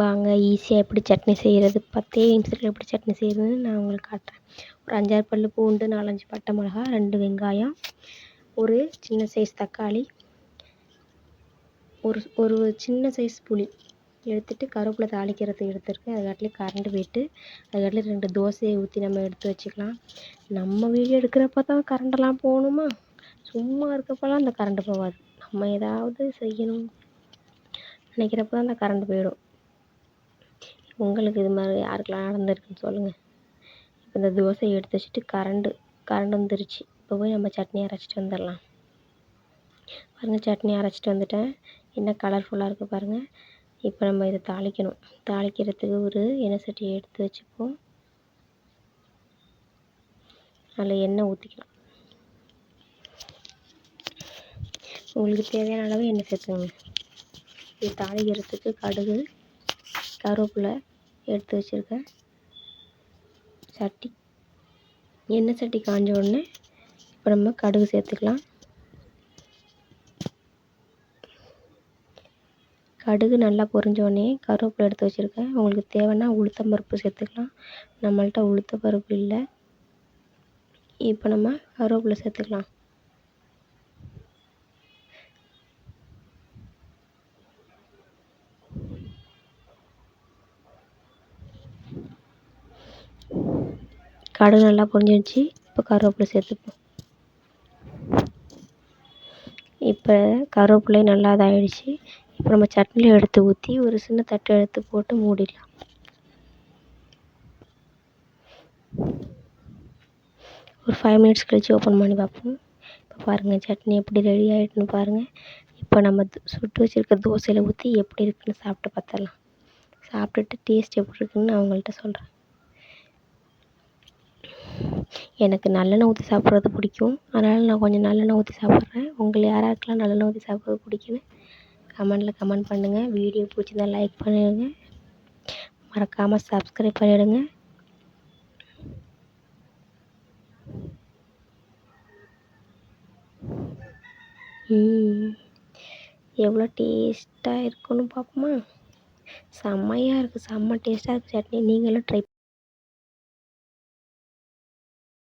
வாங்க ஈஸியாக எப்படி சட்னி செய்கிறது பத்தே நிமிஷத்தில் எப்படி சட்னி செய்கிறதுன்னு நான் உங்களுக்கு காட்டுறேன். ஒரு அஞ்சாறு பல் பூண்டு நாலஞ்சு பட்டை மிளகா ரெண்டு வெங்காயம் ஒரு சின்ன சைஸ் தக்காளி ஒரு ஒரு சின்ன சைஸ் புளி எடுத்துகிட்டு கருவேப்பிலை தாளிக்கிறதுக்கு எடுத்துருக்கேன். அதுக்காட்டிலே கரண்ட் போயிட்டு அதுக்காட்டிலே ரெண்டு தோசையை ஊற்றி நம்ம எடுத்து வச்சுக்கலாம். நம்ம வீடியோ எடுக்கிறப்ப தான் கரண்டெல்லாம் போகணுமா? சும்மா இருக்கப்போலாம் அந்த கரண்ட்டு போகாது. நம்ம ஏதாவது செய்யணும். நினைக்கிறப்ப தான் அந்த கரண்ட் போயிடும். உங்களுக்கு இது மாதிரி யாருக்கெல்லாம் நடந்திருக்குன்னு சொல்லுங்கள் இப்போ இந்த தோசையை எடுத்து வச்சுட்டு கரண்டு கரண்டு வந்துருச்சு. இப்போ போய் நம்ம சட்னி அரைச்சிட்டு வந்துடலாம். பாருங்கள் சட்னி அரைச்சிட்டு வந்துட்டேன். என்ன கலர்ஃபுல்லாக இருக்குது பாருங்கள் இப்போ நம்ம இதை தாளிக்கணும். தாளிக்கிறதுக்கு ஒரு எண்ணெய் சட்டியை எடுத்து வச்சுப்போம். அதில் எண்ணெய் ஊற்றிக்கலாம் உங்களுக்கு தேவையான அளவு எண்ணெய் சேர்த்துங்க இது தாளிக்கிறதுக்கு கடுகு கருவேப்பிலை எடுத்து வச்சுருக்கேன். சட்டி. எண்ணெய் சட்டி காஞ்ச உடனே இப்போ நம்ம கடுகு சேர்த்துக்கலாம். கடுகு நல்லா பொரிஞ்ச உடனே கருவேப்பிலை எடுத்து வச்சுருக்கேன். உங்களுக்கு தேவைன்னா உளுத்தம் பருப்பு சேர்த்துக்கலாம். நம்மள்ட்ட உளுத்த பருப்பு இல்லை. இப்போ நம்ம கருவேப்பிலை சேர்த்துக்கலாம். கடுகு நல்லா பொரிஞ்சிருச்சு இப்போ கருவேப்பிலை சேர்த்துப்போம். இப்போ கருவேப்பிலை நல்லா இதாகிடுச்சு இப்போ நம்ம சட்னியில் எடுத்து ஊற்றி ஒரு சின்ன தட்டு எடுத்து போட்டு மூடிடலாம். ஒரு ஃபைவ் மினிட்ஸ் கழித்து ஓப்பன் பண்ணி பார்ப்போம். இப்போ பாருங்கள் சட்னி எப்படி ரெடி ஆகிட்டுன்னு பாருங்கள் இப்போ நம்ம சுட்டு வச்சுருக்க தோசையில் ஊற்றி எப்படி இருக்குன்னு சாப்பிட்டு பார்த்துடலாம். சாப்பிட்டுட்டு டேஸ்ட் எப்படி இருக்குன்னு நான் உங்கள்கிட்ட சொல்கிறேன் எனக்கு நல்லெண்ணெய் ஊற்றி சாப்பிட்றது பிடிக்கும். அதனால் நான் கொஞ்சம் நல்லெண்ணெய் ஊற்றி சாப்பிட்றேன். உங்களை யாராருக்கெல்லாம் நல்லெண்ணெய் ஊற்றி சாப்பிட்றது பிடிக்குன்னு கமெண்ட்டில் கமெண்ட் பண்ணுங்கள் வீடியோ பிடிச்சிருந்தா லைக் பண்ணிடுங்க. மறக்காமல் சப்ஸ்கிரைப் பண்ணிவிடுங்க எவ்வளோ டேஸ்ட்டாக இருக்குன்னு பார்ப்போமா? செம்மையாக இருக்குது செம்ம டேஸ்ட்டாக இருக்குது சட்னி. நீங்களும் ட்ரை